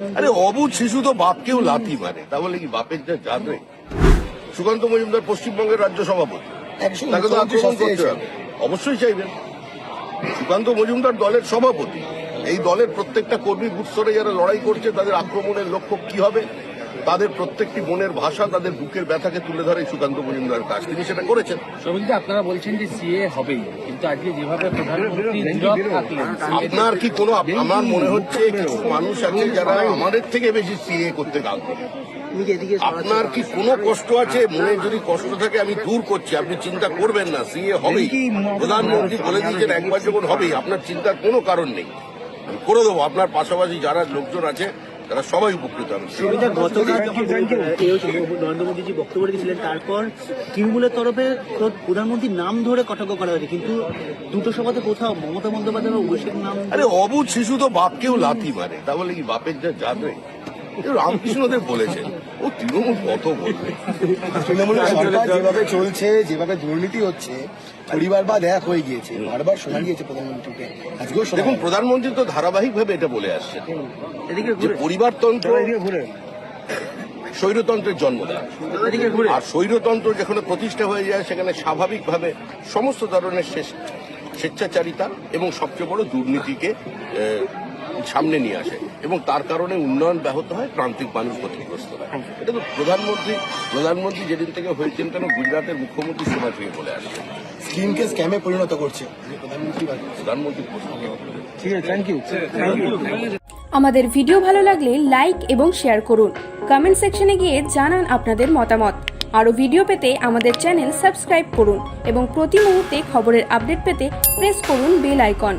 আরে অবুধ শিশু তো বাপকেও লাথি মারে। তাহলে কি বাপের যা জাত নেই সুকান্ত মজুমদার পশ্চিমবঙ্গের রাজ্য সভাপতি। তাকে তো আক্রমণ করতে হবে। অবশ্যই চাইবেন। সুকান্ত মজুমদার দলের সভাপতি। এই দলের প্রত্যেকটা কর্মী বুথ স্তরে যারা লড়াই করছে তাদের আক্রমণের লক্ষ্য কি হবে? তাদের প্রত্যেকটি মনের ভাষা তাদের বুকের ব্যথাকে তুলে ধরে সুকান্ত মজুমদার কাজ তিনি সেটা করেছেন। সৌমিকদা আপনারা বলছেন যে সিএ হবেই কিন্তু আজকে যেভাবে আপনার কি কোনো আমার মনে হচ্ছে কিছু মানুষ আছে যারা আমাদের থেকে বেশি সিএ করতে আগ্রহী আপনার কি কোনো কষ্ট আছে? মনে যদি কষ্ট থাকে আমি দূর করছি। আপনি চিন্তা করবেন না সিএ হবেই। প্রধানমন্ত্রী বলে দিয়েছেন একবার যখন হবেই। আপনার চিন্তার কোনো কারণ নেই। করে দেবো। আপনার পাশাপাশি যারা লোকজন আছে তারা সবাই উপকৃত হবে। নরেন্দ্র মোদীজি বক্তব্য রেখেছিলেন তারপর তৃণমূলের তরফে প্রধানমন্ত্রীর নাম ধরে কটাক্ষ করা হয়েছে কিন্তু দুটো সভাতে কোথাও মমতা বন্দ্যোপাধ্যায় অভিষেক নাম আরে অবুধ শিশু তো বাপকেও লাথি মারে তাহলে কি বাপের যা জাত এ রামকৃষ্ণদেব বলেছেন। ও তৃণমূল কত বলবে। সরকার যেভাবে চলছে যেভাবে দুর্নীতি হচ্ছে পরিবার বা এক হয়ে গিয়েছে। বারবার শোনা গিয়েছে প্রধানমন্ত্রীকে। আজকেও দেখুন প্রধানমন্ত্রী তো ধারাবাহিকভাবে এটা বলে আসছে এদিকে যে ঘুরে। পরিবারতন্ত্র ঘুরে। স্বৈরতন্ত্রের জন্মদান এদিকে ঘুরে। আর স্বৈরতন্ত্র যেখানে প্রতিষ্ঠা হয়ে যায় সেখানে স্বাভাবিকভাবে সমস্ত ধরনের স্বেচ্ছাচারিতা এবং সবচেয়ে বড় দুর্নীতিকে সামনে নিয়ে আসে এবং তার কারণে উন্নয়ন ব্যাহত হয় প্রান্তিক মানুষ ক্ষতিগ্রস্ত হয় এটা তো প্রধানমন্ত্রী প্রধানমন্ত্রী যেদিন থেকে হয়েছেন কেন গুজরাটের মুখ্যমন্ত্রী সময় থেকে বলে আসছেন। স্কিমকে স্ক্যামে পরিণত করছে। প্রধানমন্ত্রী প্রধানমন্ত্রী ঠিক আছে থ্যাংক ইউ আমাদের ভিডিও ভালো লাগলে লাইক এবং শেয়ার করুন। কমেন্ট সেকশনে গিয়ে জানান আপনাদের মতামত। আরও ভিডিও পেতে আমাদের চ্যানেল সাবস্ক্রাইব করুন এবং প্রতি মুহূর্তে খবরের আপডেট পেতে প্রেস করুন বেল আইকন